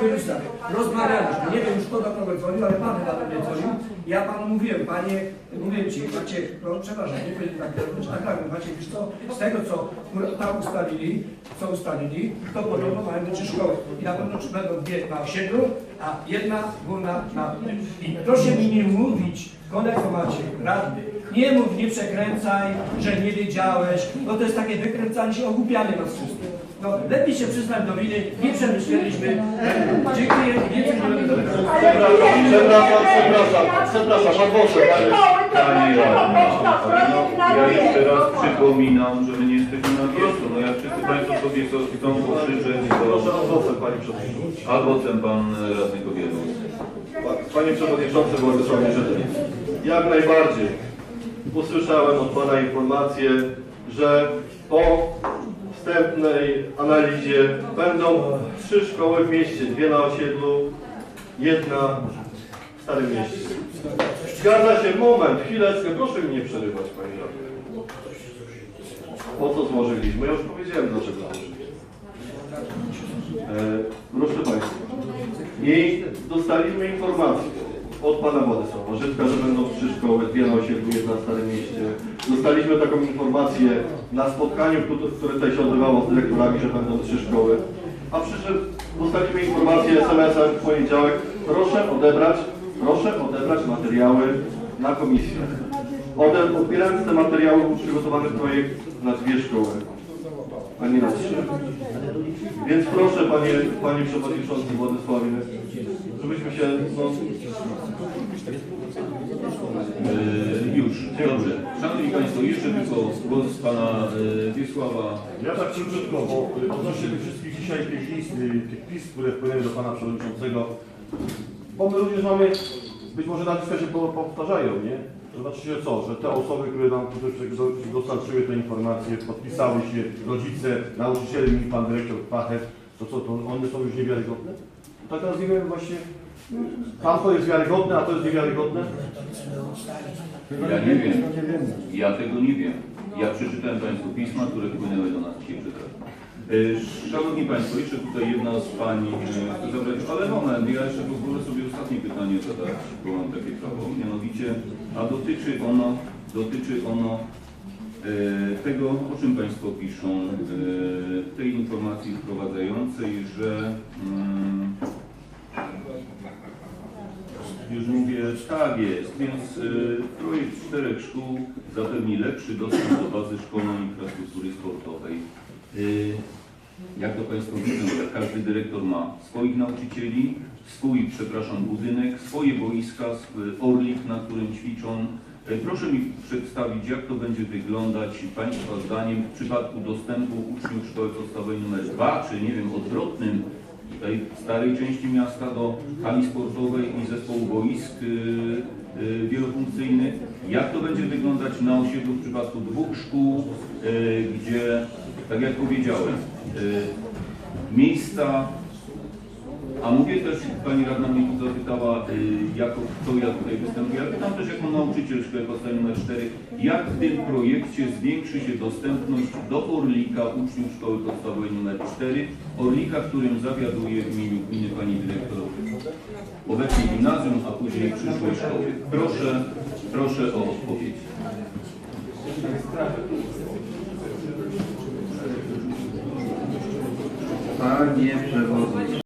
wielu sprawy. Rozmawialiśmy, nie wiem do kogo dzwonił, ale pan chyba do mnie dzwonił. Ja panu mówiłem, panie, mówiłem ci, macie, no przepraszam, nie powiem tak robić, ale tak, macie, wiesz co, z tego co tam ustalili, co ustalili, to podobno mają być szkoły. I na pewno będą dwie na osiedlu, a jedna górna na... I proszę mi nie mówić, kolego macie, radny, nie mów, nie przekręcaj, że nie wiedziałeś, bo to jest takie wykręcanie się, ogłupianie nas wszystkich. No, lepiej się przyznać do winy, nie przemyśleliśmy. Dziękuję, więcej nie będę. Przepraszam, przepraszam, przepraszam, pan poseł, panie. Panie radny, ja jeszcze raz przypominam, że my nie jesteśmy na wiecu. No jak wszyscy Państwo sobie chcą pokrzyczeć, to albo ten Pan radny Kobielus. Panie przewodniczący Władysław Mierzetyk, jak najbardziej usłyszałem od pana informację, że po wstępnej analizie będą trzy szkoły w mieście, dwie na osiedlu, jedna w Starym Mieście. Zgadza się, moment, chwileczkę, proszę mi nie przerywać, panie radny. Po co złożyliśmy? Ja już powiedziałem, dlaczego złożyliśmy. E, proszę Państwa, i dostaliśmy informację od Pana Władysława Żydka, że będą trzy szkoły, dwie na osiedlu, jedna w Starym Mieście. Dostaliśmy taką informację na spotkaniu, które- tutaj się odbywało z dyrektorami, że będą trzy szkoły. A przyszedł, dostaliśmy informację SMS-em w poniedziałek, proszę odebrać, proszę odebrać materiały na komisję. Odbierając te materiały był przygotowany projekt na dwie szkoły, a nie. Więc proszę Panie, Panie Przewodniczący Władysławie, żebyśmy się, no, E, Już, dobrze. Szanowni Państwo, jeszcze tylko głos Pana e, Wiesława. Ja tak króciutko, bo y, odnośnie tych wszystkich dzisiaj tych list, y, tych pism, które wpłynęły do Pana Przewodniczącego, bo my również mamy, być może nazwiska się po- powtarzają, nie? To znaczy się co, że te osoby, które nam dostarczyły te informacje, podpisały się, rodzice, nauczyciele, mi Pan Dyrektor Pachet, to co, to one są już niewiarygodne? Tak teraz nie wiem właśnie, tamto jest wiarygodne, a to jest niewiarygodne? Ja nie wiem. Ja tego nie wiem. Ja przeczytałem Państwu pisma, które wpłynęły do nas dzisiaj przed Szanowni Państwo, jeszcze tutaj jedna z Pani e, zabrać, ale moment, ja jeszcze pozwolę sobie ostatnie pytanie zadać, bo mam takie prawo. Mianowicie, a dotyczy ono, dotyczy ono e, tego, o czym Państwo piszą, e, tej informacji wprowadzającej, że mm, już mówię, tak jest, więc y, projekt czterech szkół zapewni lepszy dostęp do bazy szkolnej infrastruktury sportowej. Y, jak to Państwo widzą, każdy dyrektor ma swoich nauczycieli, swój, przepraszam, budynek, swoje boiska, orlik, na którym ćwiczą. Y, Proszę mi przedstawić, jak to będzie wyglądać Państwa zdaniem w przypadku dostępu uczniów szkoły podstawowej nr 2, czy nie wiem, odwrotnym tej starej części miasta do hali sportowej i zespołu boisk y, y, wielofunkcyjnych. Jak to będzie wyglądać na osiedlu w przypadku dwóch szkół, y, gdzie, tak jak powiedziałem, miejsca, a mówię też, Pani Radna mnie zapytała, y, jako ja tutaj występuję, ja pytam też jako nauczyciel szkoły podstawowej nr 4, jak w tym projekcie zwiększy się dostępność do Orlika uczniów szkoły podstawowej nr 4, Orlika, którym zawiaduje w imieniu gminy Pani Dyrektor obecnie gimnazjum, a później przyszłej szkoły. Proszę, proszę o odpowiedź. Panie Przewodniczący,